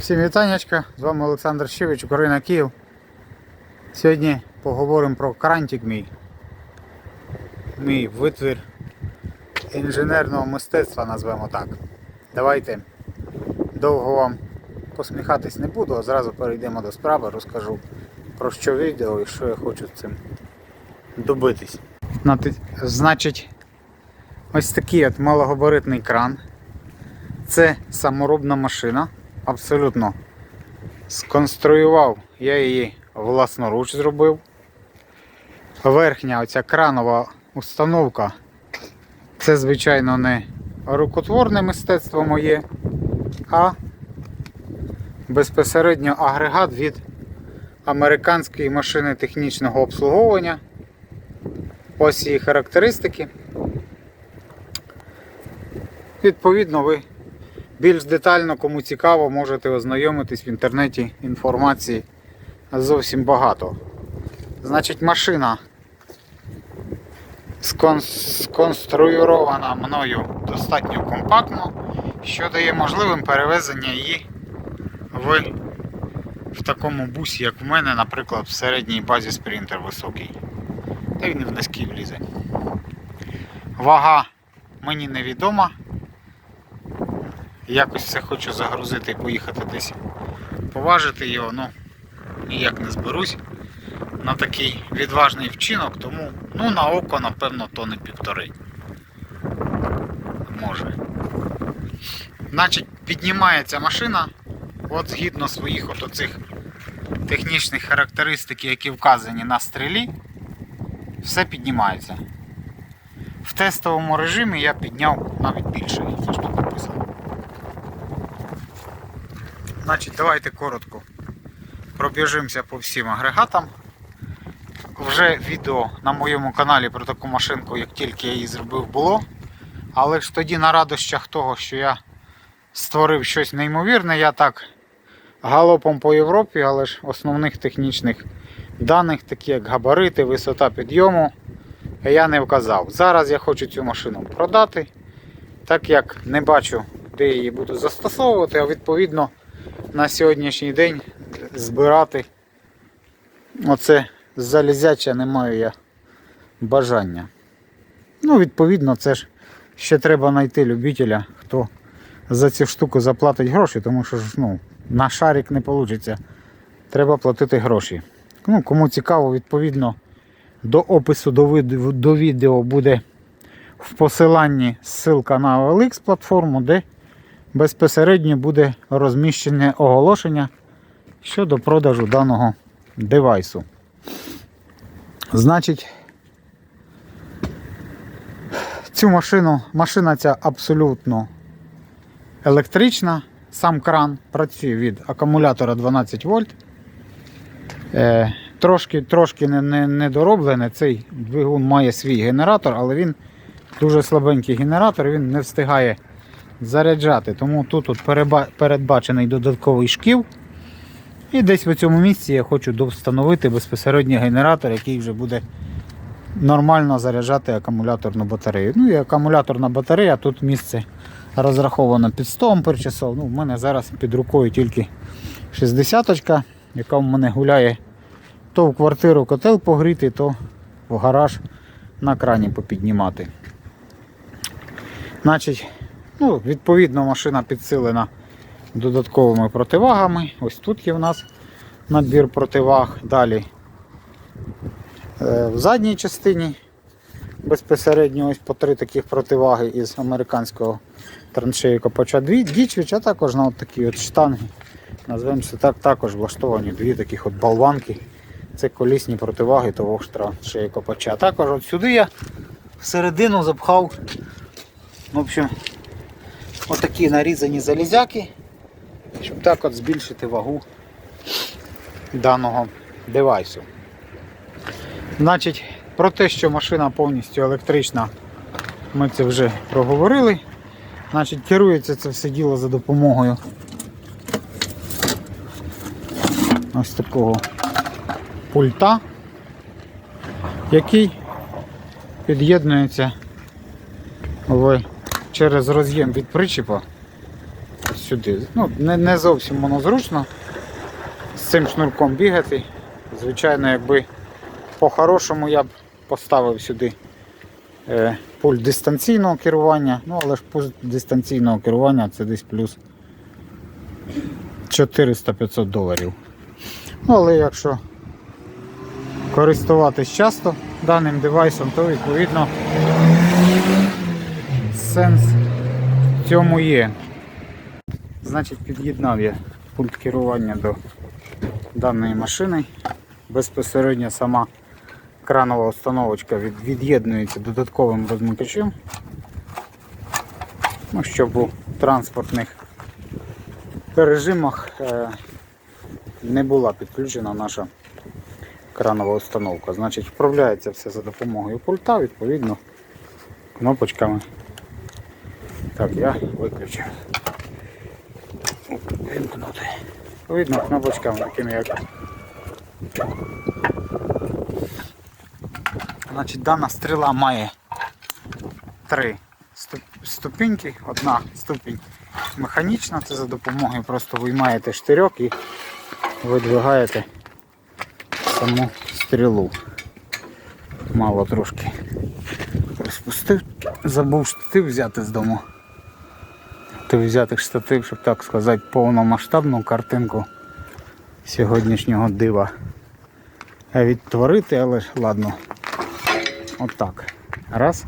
Всім вітаннячка, з вами Олександр Щевич, Україна Київ. Сьогодні поговоримо про крантик мій. Мій витвір інженерного мистецтва, назвемо так. Давайте довго вам посміхатись не буду, а зразу перейдемо до справи, розкажу про що відео і що я хочу цим добитись. Значить, ось такий от малогабаритний кран. Це саморобна машина. Абсолютно сконструював, я її власноруч зробив. Верхня оця кранова установка. Це, звичайно, не рукотворне мистецтво моє, а безпосередньо агрегат від американської машини технічного обслуговування. Ось її характеристики. Відповідно, ви більш детально, кому цікаво, можете ознайомитись в інтернеті. Інформації зовсім багато. Значить, машина скон- сконструйована мною достатньо компактно, що дає можливим перевезення її в, в такому бусі, як в мене, наприклад, в середній базі спринтер високий. Та він і в низький влізе. Вага мені невідома. Якось це хочу загрузити і поїхати десь. Поважити його, ну ніяк не зберусь на такий відважний вчинок, тому ну на око, напевно, тони півтори. Може. Значить, піднімається машина, от згідно своїх от оцих технічних характеристик, які вказані на стрілі, все піднімається. В тестовому режимі я підняв навіть більше, це ж тут написано. Значить, давайте коротко пробіжимося по всім агрегатам. Вже відео на моєму каналі про таку машинку, як тільки я її зробив, було. Але ж тоді на радощах того, що я створив щось неймовірне, я так галопом по Європі, але ж основних технічних даних, такі як габарити, висота підйому, я не вказав. Зараз я хочу цю машину продати, так як не бачу, де її буду застосовувати, а відповідно на сьогоднішній день збирати оце залізяче не маю я бажання. Ну, відповідно, це ж ще треба знайти любителя, хто за цю штуку заплатить гроші, тому що ж, ну, на шарик не вийде. Треба платити гроші. Ну, Кому цікаво, відповідно, до опису до, до відео буде в посиланні ссылка на OLX платформу, де безпосередньо буде розміщене оголошення щодо продажу даного девайсу. Значить, цю машину, машина ця абсолютно електрична. Сам кран працює від акумулятора 12 вольт. Е, трошки трошки не, не, недороблене. Цей двигун має свій генератор, але він дуже слабенький генератор, він не встигає заряджати. Тому тут от передбачений додатковий шків. І десь в цьому місці я хочу встановити безпосередньо генератор, який вже буде нормально заряджати акумуляторну батарею. Ну і акумуляторна батарея, тут місце розраховано під 100 Ампер часов. Ну, в мене зараз під рукою тільки 60-ка, яка в мене гуляє то в квартиру котел погріти, то в гараж на крані попіднімати. Значить, ну, відповідно, машина підсилена додатковими противагами. Ось тут є в нас набір противаг. Далі е, в задній частині безпосередньо ось по три таких противаги із американського траншею копача дві дічвіч, а також на от такі от штанги. Назвемо це так, також влаштовані дві таких от болванки. Це колісні противаги того ж траншеї копача. Також от сюди я всередину запхав в общем, отакі нарізані залізяки щоб так от збільшити вагу даного девайсу. Значить, про те, що машина повністю електрична, ми це вже проговорили. Значить, керується це все діло за допомогою ось такого пульта, який під'єднується в, через роз'єм від причіпа сюди. Ну, не, не зовсім воно зручно з цим шнурком бігати. Звичайно, якби по-хорошому я б поставив сюди е, пульт дистанційного керування, ну але ж пульт дистанційного керування це десь плюс 400-500 доларів. Ну, але якщо користуватись часто даним девайсом, то відповідно сенс в цьому є. Значить, під'єднав я пульт керування до даної машини. Безпосередньо сама кранова установочка від'єднується додатковим розмикачем. Ну, щоб у транспортних режимах е, не була підключена наша кранова установка. Значить, вправляється все за допомогою пульта, відповідно, кнопочками. Так, я виключив. Вимкнути. Відповідно, кнопочками такими як. Значить, дана стріла має три ступ- ступіньки. Одна ступінь механічна, це за допомогою просто виймаєте штирьок і видвигаєте саму стрілу. Мало трошки розпустив, забув штатив взяти з дому. Ти взяти штатив, щоб так сказати, повномасштабну картинку сьогоднішнього дива відтворити, але ж ладно. Отак. Раз.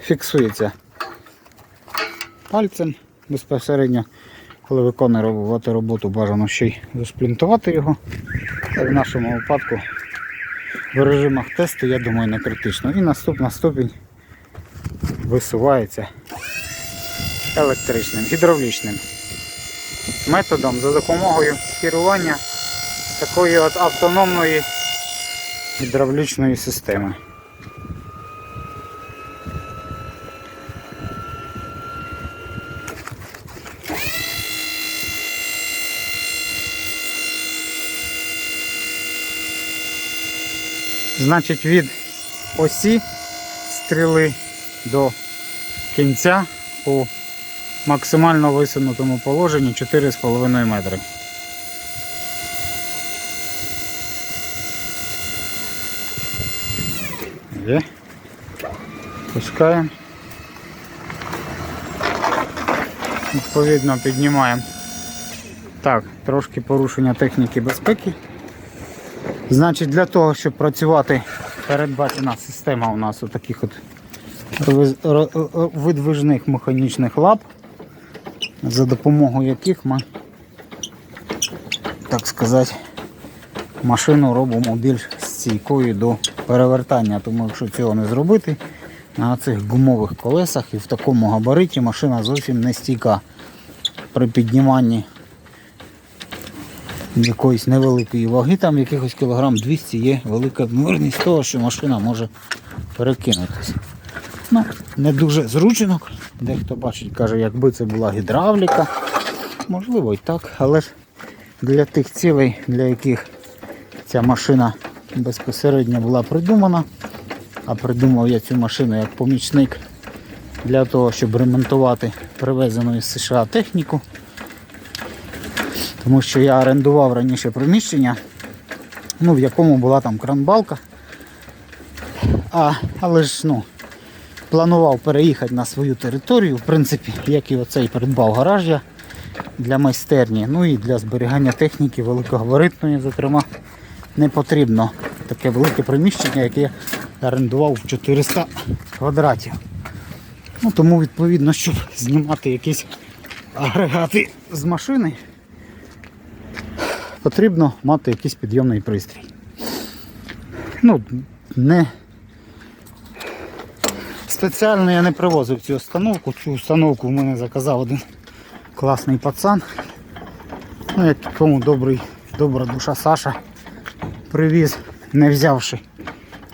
Фіксується пальцем безпосередньо. Коли виконувати роботу, бажано ще й зашплінтувати його. В нашому випадку в режимах тесту, я думаю, не критично. І наступна ступінь висувається електричним, гідравлічним методом за допомогою керування такої от автономної гідравлічної системи. Значить, від осі стріли до кінця у максимально висунутому положенні 4,5 метри. Є. Пускаємо. Відповідно піднімаємо. Так, трошки порушення техніки безпеки. Значить, для того, щоб працювати, передбачена система у нас у таких от видвижних механічних лап, за допомогою яких ми, так сказати, машину робимо більш стійкою до перевертання. Тому якщо цього не зробити, на цих гумових колесах і в такому габариті машина зовсім не стійка при підніманні якоїсь невеликої ваги, там якихось кілограм 200 є велика ймовірність того, що машина може перекинутися. Ну, не дуже зручно. Дехто бачить, каже, якби це була гідравліка. Можливо і так, але ж для тих цілей, для яких ця машина безпосередньо була придумана, а придумав я цю машину як помічник для того, щоб ремонтувати привезену із США техніку. Тому що я орендував раніше приміщення, ну, в якому була там кранбалка. А, але ж ну, планував переїхати на свою територію, в принципі, як і оцей придбав гараж я для майстерні, ну і для зберігання техніки великогабаритної, зокрема, не потрібно таке велике приміщення, яке я орендував в 400 квадратів. Ну, тому, відповідно, щоб знімати якісь агрегати з машини, потрібно мати якийсь підйомний пристрій. Ну, не спеціально я не привозив цю установку. Цю установку в мене заказав один класний пацан. Ну, як тому добрий, добра душа Саша привіз, не взявши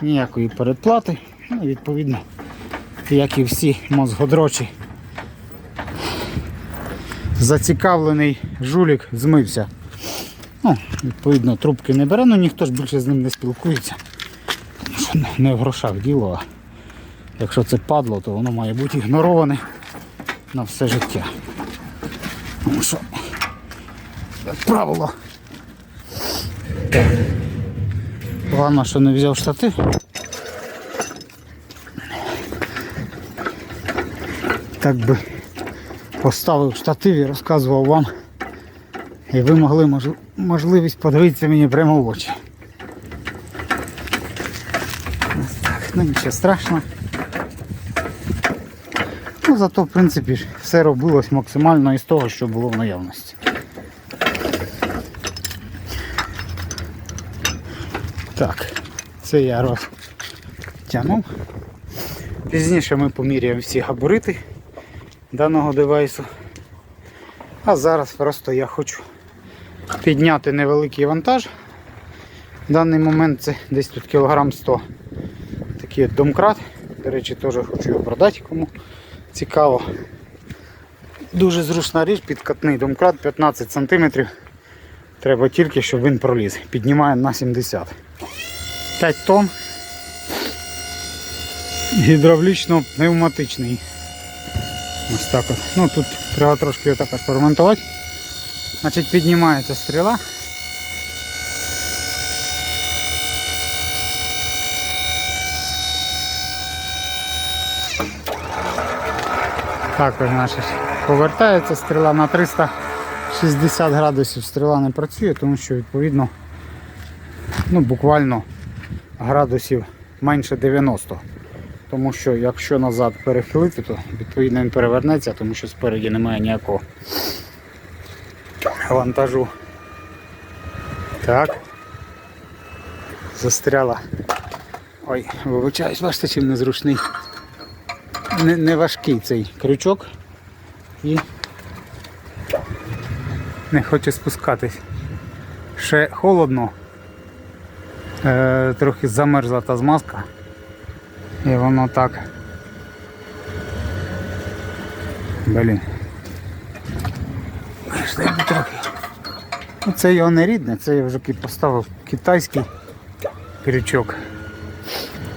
ніякої передплати. Ну, відповідно, як і всі мозгодрочі, зацікавлений жулік змився. Ну, відповідно, трубки не бере, ну ніхто ж більше з ним не спілкується. Не в грошах діло, а якщо це падло, то воно має бути ігнороване на все життя. Тому що, як правило, так. Що не взяв штатив. Так би поставив штатив і розказував вам. І ви могли мож- можливість подивитися мені прямо в очі. Так, ну нічого страшного. Ну, зато, в принципі, все робилось максимально із того, що було в наявності. Так, це я розтягнув. Пізніше ми поміряємо всі габарити даного девайсу. А зараз просто я хочу підняти невеликий вантаж. В даний момент це десь тут кілограм 100. Такий домкрат. До речі, теж хочу його продати, кому цікаво. Дуже зручна річ, підкатний домкрат 15 см. Треба тільки, щоб він проліз. Піднімає на 70. 5 тонн. Гідравлічно-пневматичний. Ось так от. Ну тут треба трошки отак ось поремонтувати. Значить піднімається стріла. Також значить, повертається стріла на 360 градусів стріла не працює, тому що відповідно ну, буквально градусів менше 90. Тому що якщо назад перехилити, то відповідно він перевернеться, тому що спереді немає ніякого вантажу. Так. Застряла. Ой, вибачаюсь, бачите, чим незручний. Не, не важкий цей крючок і не хоче спускатись. Ще холодно. Е, трохи замерзла та змазка. І воно так. Блін. Вийшли трохи. Ну, це його не рідне, це я вже поставив китайський крючок.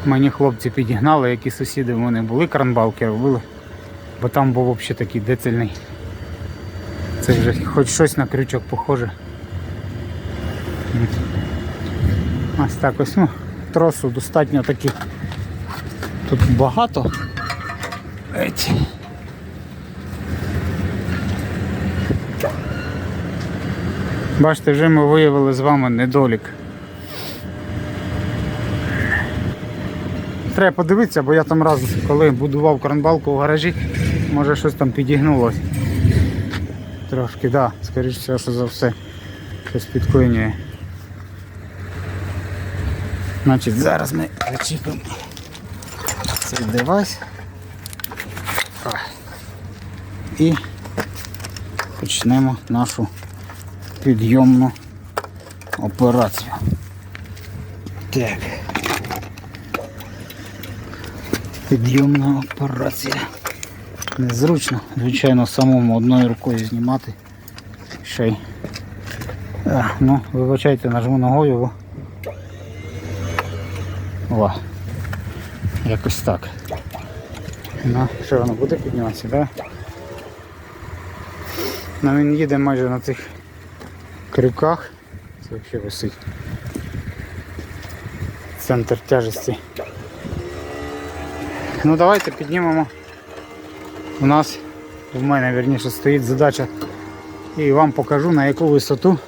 Мені хлопці підігнали, які сусіди в мене були, кранбалки робили, бо там був взагалі такий децельний. Це вже хоч щось на крючок похоже. Ось так ось, ну, тросу достатньо таки тут багато. Еті. Бачите, вже ми виявили з вами недолік. Треба подивитися, бо я там раз, коли будував кранбалку в гаражі, може щось там підігнулося. Трошки, да, скоріш що за все. Щось підклинює. Значить, зараз ми зачіпимо цей девайс. І почнемо нашу підйомну операцію. Так. Підйомна операція. Незручно, звичайно, самому одною рукою знімати. Ще й. А, ну, вибачайте, нажму ногою. О. Якось так. Ну, що воно буде підніматися, так? Ну він їде майже на цих крюках. Це взагалі висить. Центр тяжесті. Ну давайте піднімемо. У нас, в мене вірніше стоїть задача і вам покажу на яку висоту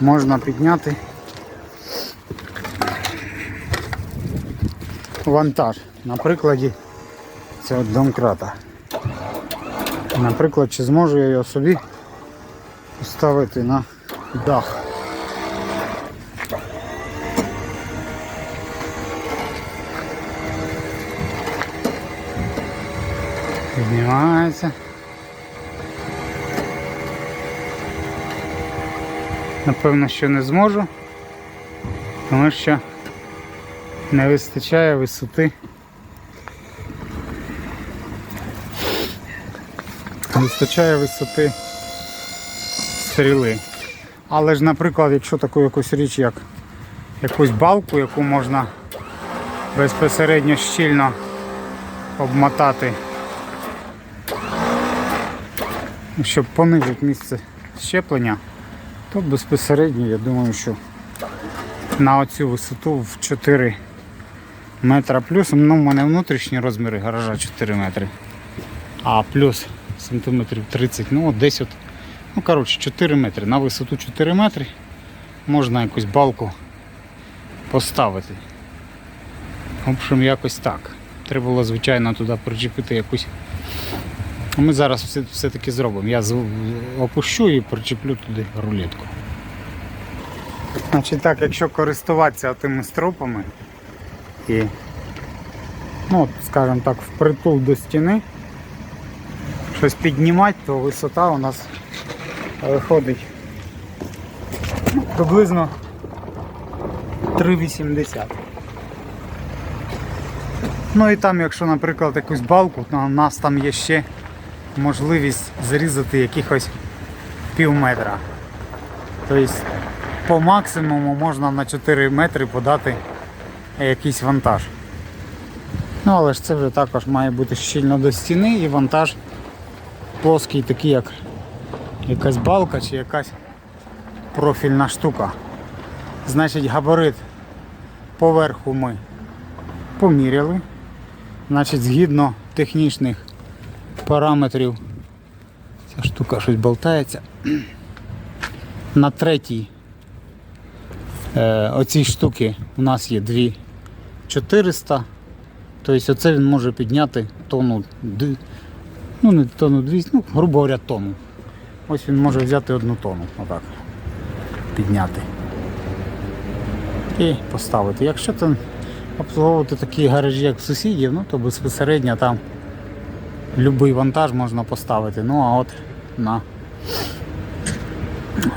можна підняти вантаж. На прикладі цього домкрата. Наприклад, чи зможу я його собі поставити на дах. Піднімається. Напевно, що не зможу, тому що не вистачає висоти. Не вистачає висоти стріли. Але ж, наприклад, якщо таку якусь річ, як якусь балку, яку можна безпосередньо щільно обмотати щоб понизити місце щеплення, то безпосередньо я думаю, що на оцю висоту в 4 метра плюс, ну в мене внутрішні розміри гаража 4 метри, а плюс сантиметрів 30, ну от десь от, ну коротше 4 метри. На висоту 4 метри можна якусь балку поставити. В общем, якось так. Треба було, звичайно, туди причепити якусь. Ми зараз все, все-таки зробимо. Я опущу і причеплю туди рулетку. Значить так, якщо користуватися тими стропами і, ну, скажімо так, впритул до стіни, щось піднімати, то висота у нас виходить ну, приблизно 3,80. Ну і там, якщо, наприклад, якусь балку, то у нас там є ще можливість зрізати якихось пів метра. Тобто по максимуму можна на 4 метри подати якийсь вантаж. Ну але ж це вже також має бути щільно до стіни і вантаж плоский, такий як якась балка чи якась профільна штука. Значить габарит поверху ми поміряли. Значить, згідно технічних параметрів, ця штука щось болтається. На третій е, оцій штуки у нас є 2400. Тобто оце він може підняти тонну, ну не тонну 200, ну, грубо говоря, тонну. Ось він може взяти одну тонну, отак. Підняти. І поставити. Якщо це обслуговувати такі гаражі, як в сусідів, ну то безпосередньо там будь-який вантаж можна поставити. Ну а от на,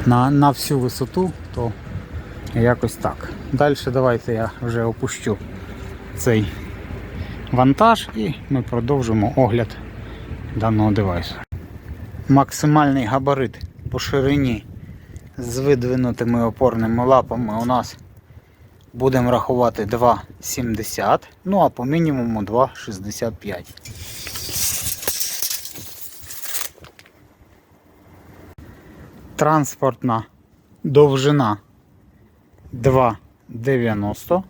на, на всю висоту, то якось так. Далі давайте я вже опущу цей вантаж і ми продовжимо огляд даного девайсу. Максимальний габарит по ширині з видвинутими опорними лапами у нас будемо рахувати 2,70, ну а по мінімуму 2,65. Транспортна довжина 2,90.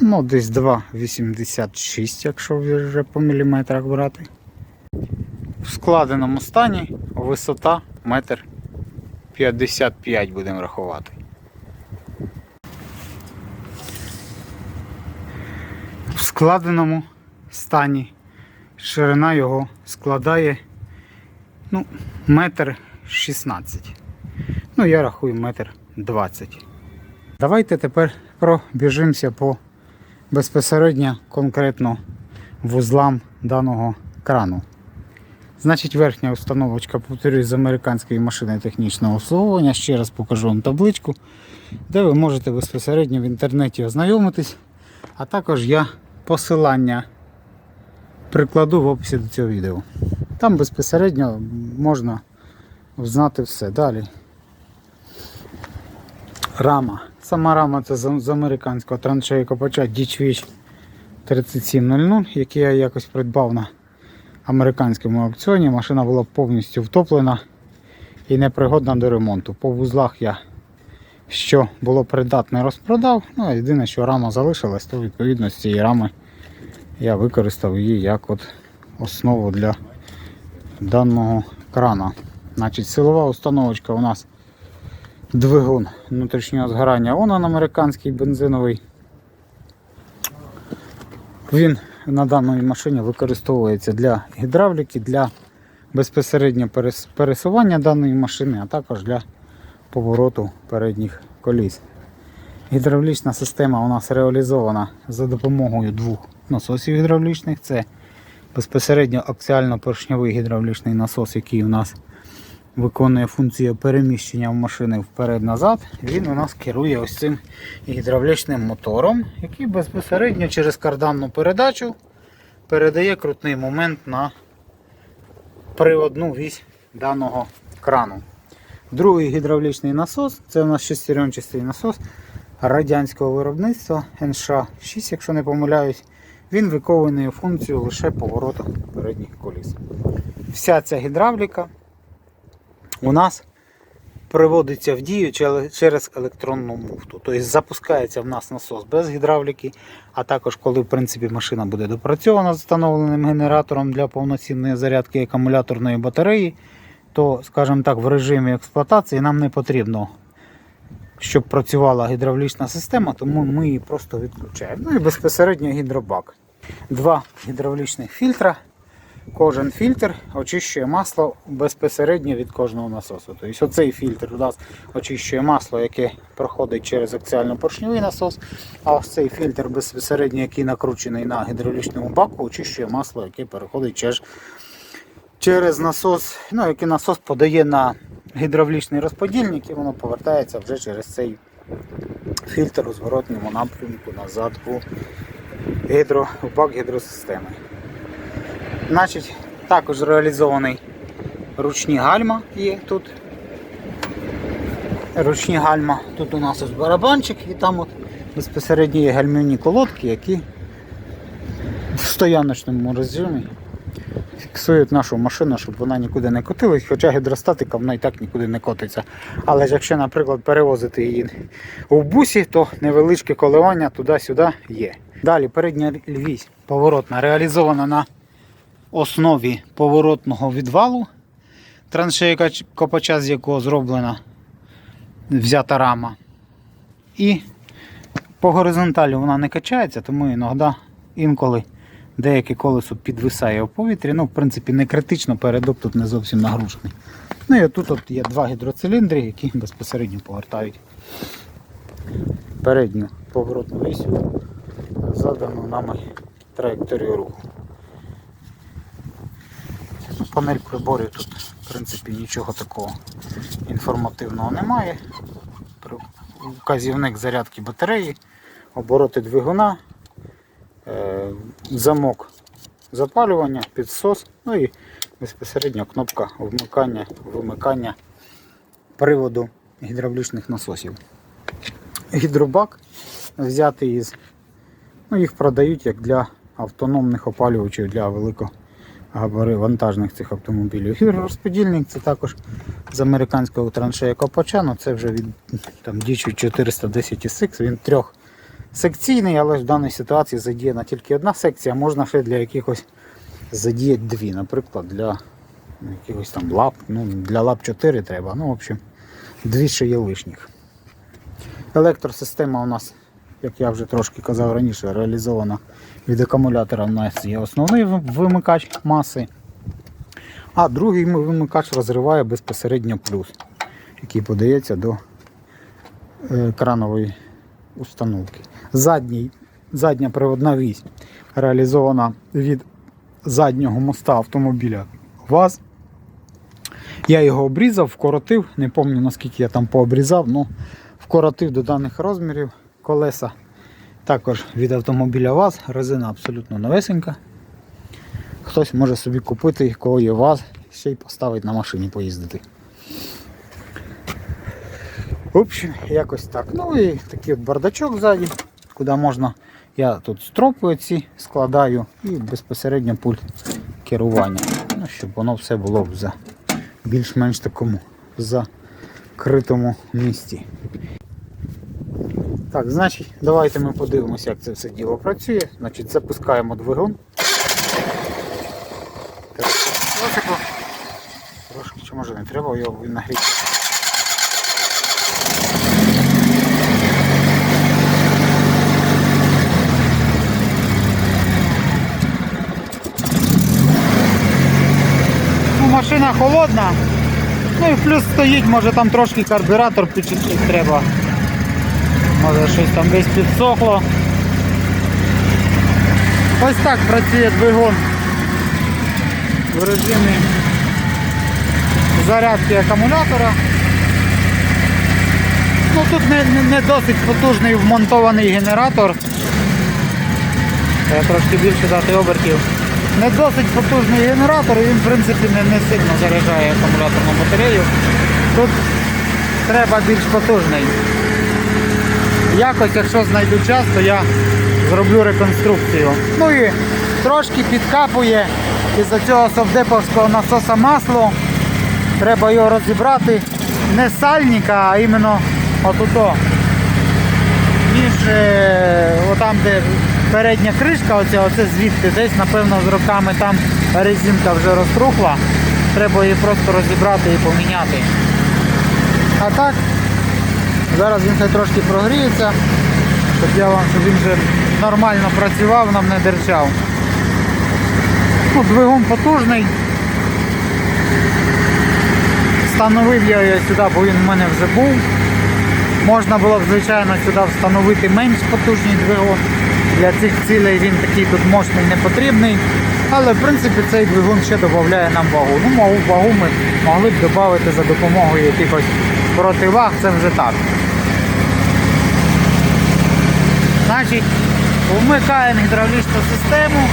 Ну, десь 2,86, якщо вже по міліметрах брати. В складеному стані висота 1,55 м будемо рахувати. В складеному стані ширина його складає ну, метр 16. Ну, я рахую метр 20. Давайте тепер пробіжимося по безпосередньо конкретно вузлам даного крану. Значить, верхня установочка, повторюсь, з американської машини технічного обслуговування. Ще раз покажу вам табличку, де ви можете безпосередньо в інтернеті ознайомитись. А також я посилання прикладу в описі до цього відео. Там безпосередньо можна взнати все. Далі. Рама. Сама рама це з американського траншеєкопача Ditchwitch 3700, який я якось придбав на американському аукціоні. Машина була повністю втоплена і непригодна до ремонту. По вузлах я що було придатне розпродав. Ну, єдине, що рама залишилась, то відповідно з цієї рами я використав її як от основу для даного крана. Значить, силова установочка у нас двигун внутрішнього згорання. Он американський бензиновий. Він на даній машині використовується для гідравліки, для безпосередньо пересування даної машини, а також для повороту передніх коліс. Гідравлічна система у нас реалізована за допомогою двох насосів гідравлічних. Це безпосередньо аксіально-поршньовий гідравлічний насос, який у нас виконує функцію переміщення машини вперед-назад. Він у нас керує ось цим гідравлічним мотором, який безпосередньо через карданну передачу передає крутний момент на приводну вісь даного крану. Другий гідравлічний насос це у нас шестеренчастий насос радянського виробництва НШ-6, якщо не помиляюсь. Він виконує функцію лише повороту передніх коліс. Вся ця гідравліка у нас приводиться в дію через електронну муфту. Тобто запускається в нас насос без гідравліки, а також коли в принципі, машина буде допрацьована з встановленим генератором для повноцінної зарядки акумуляторної батареї, то, скажімо так, в режимі експлуатації нам не потрібно, щоб працювала гідравлічна система, тому ми її просто відключаємо. Ну і безпосередньо гідробак. Два гідравлічних фільтра. Кожен фільтр очищує масло безпосередньо від кожного насосу. Тобто оцей фільтр у нас очищує масло, яке проходить через акціально-поршньовий насос, а ось цей фільтр безпосередньо, який накручений на гідравлічному баку, очищує масло, яке переходить через, через насос, ну, який насос подає на гідравлічний розподільник і воно повертається вже через цей фільтр у зворотньому напрямку назад у, гідро, у бак гідросистеми. Значить, також реалізований ручні гальма є тут. Ручні гальма. Тут у нас ось барабанчик і там от безпосередньо є гальмівні колодки, які в стояночному режимі фіксують нашу машину, щоб вона нікуди не котилась, хоча гідростатика вона і так нікуди не котиться. Але ж якщо, наприклад, перевозити її у бусі, то невеличке коливання туди-сюди є. Далі передня львісь поворотна реалізована на основі поворотного відвалу, траншея копача, з якого зроблена взята рама. І по горизонталі вона не качається, тому іноді інколи деяке колесо підвисає в повітрі. Ну, в принципі, не критично, передок тут не зовсім нагружений. Ну і отут от є два гідроциліндри, які безпосередньо повертають передню поворотну вісю задану нами траєкторію руху. Панель приборів тут, в принципі, нічого такого інформативного немає. Вказівник зарядки батареї, обороти двигуна, замок запалювання, підсос, ну і безпосередньо кнопка вмикання, вимикання приводу гідравлічних насосів. Гідробак взятий із, ну їх продають як для автономних опалювачів для великого вантажних цих автомобілів. Гідророзподільник це також з американського траншея Копача, ну це вже від там, дічу 410 SX, він трьохсекційний, але в даній ситуації задіяна тільки одна секція, можна ще для якихось задіяти дві, наприклад, для якихось там лап, ну для лап 4 треба, ну в общем, дві ще є лишніх. Електросистема у нас, як я вже трошки казав раніше, реалізована від акумулятора. У нас є основний вимикач маси, а другий вимикач розриває безпосередньо плюс, який подається до е, кранової установки. Задній, задня приводна вісь реалізована від заднього моста автомобіля ВАЗ. Я його обрізав, вкоротив, не пам'ятаю наскільки я там пообрізав, але вкоротив до даних розмірів колеса. Також від автомобіля ВАЗ, резина абсолютно новесенька. Хтось може собі купити, кого є ВАЗ, ще й поставити на машині поїздити. В общем, якось так. Ну і такий от бардачок ззаді, куди можна. Я тут стропи ці складаю і безпосередньо пульт керування. Ну, щоб воно все було в більш-менш такому закритому місці. Так, значить, давайте ми подивимося, як це все діло працює. Значить, запускаємо двигун. Так, трошки чи може не треба його нагріти. Машина холодна. Ну і плюс стоїть, може там трошки карбюратор підчистити треба. Може щось там десь підсохло. Ось так працює двигун в режимі зарядки акумулятора. Ну тут не, не, досить потужний вмонтований генератор. Треба трошки більше дати обертів. Не досить потужний генератор, він в принципі не, не сильно заряджає акумуляторну батарею. Тут треба більш потужний. Якось, якщо знайду час, то я зроблю реконструкцію. Ну і трошки підкапує із-за цього совдеповського насоса масло. Треба його розібрати не сальника, а іменно отуто. Між е, отам, де передня кришка, оця, оце звідти десь, напевно, з роками там резинка вже розтрухла. Треба її просто розібрати і поміняти. А так, зараз він хай трошки прогріється, щоб я вам, щоб він вже нормально працював, нам не дерчав. Ну, двигун потужний. Встановив я його сюди, бо він в мене вже був. Можна було б, звичайно, сюди встановити менш потужний двигун. Для цих цілей він такий тут мощний не потрібний. Але в принципі цей двигун ще додає нам вагу. Ну, вагу ми могли б додати за допомогою якихось противаг, це вже так. Значить, вмикаємо гідравлічну систему.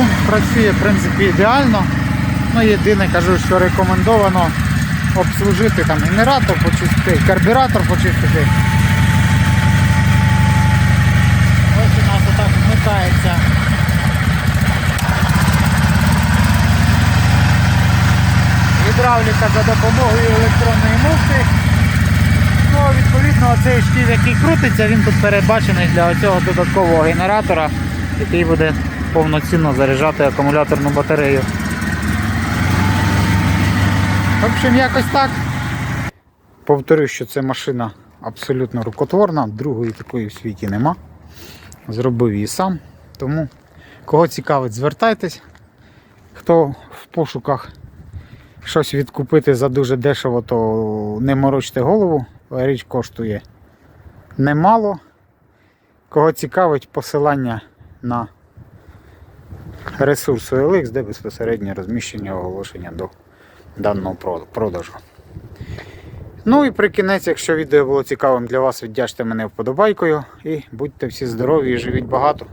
Двигун працює в принципі ідеально. Ну, єдине кажу, що рекомендовано обслужити там генератор, почистити, карбюратор почистити. Ось у нас отак вмикається. Гідравліка за допомогою електронної муфти. Ну, відповідно, цей шків, який крутиться, він тут передбачений для цього додаткового генератора, який буде повноцінно заряджати акумуляторну батарею. В общем, якось так. Повторю, що це машина абсолютно рукотворна, другої такої в світі нема. Зробив її сам. Тому, кого цікавить, звертайтесь. Хто в пошуках щось відкупити за дуже дешево, то не морочте голову. Річ коштує немало. Кого цікавить, посилання на ресурс LX, де безпосередньо розміщення оголошення до даного продажу. Ну і при кінець, якщо відео було цікавим для вас, віддячте мене вподобайкою і будьте всі здорові і живіть багато.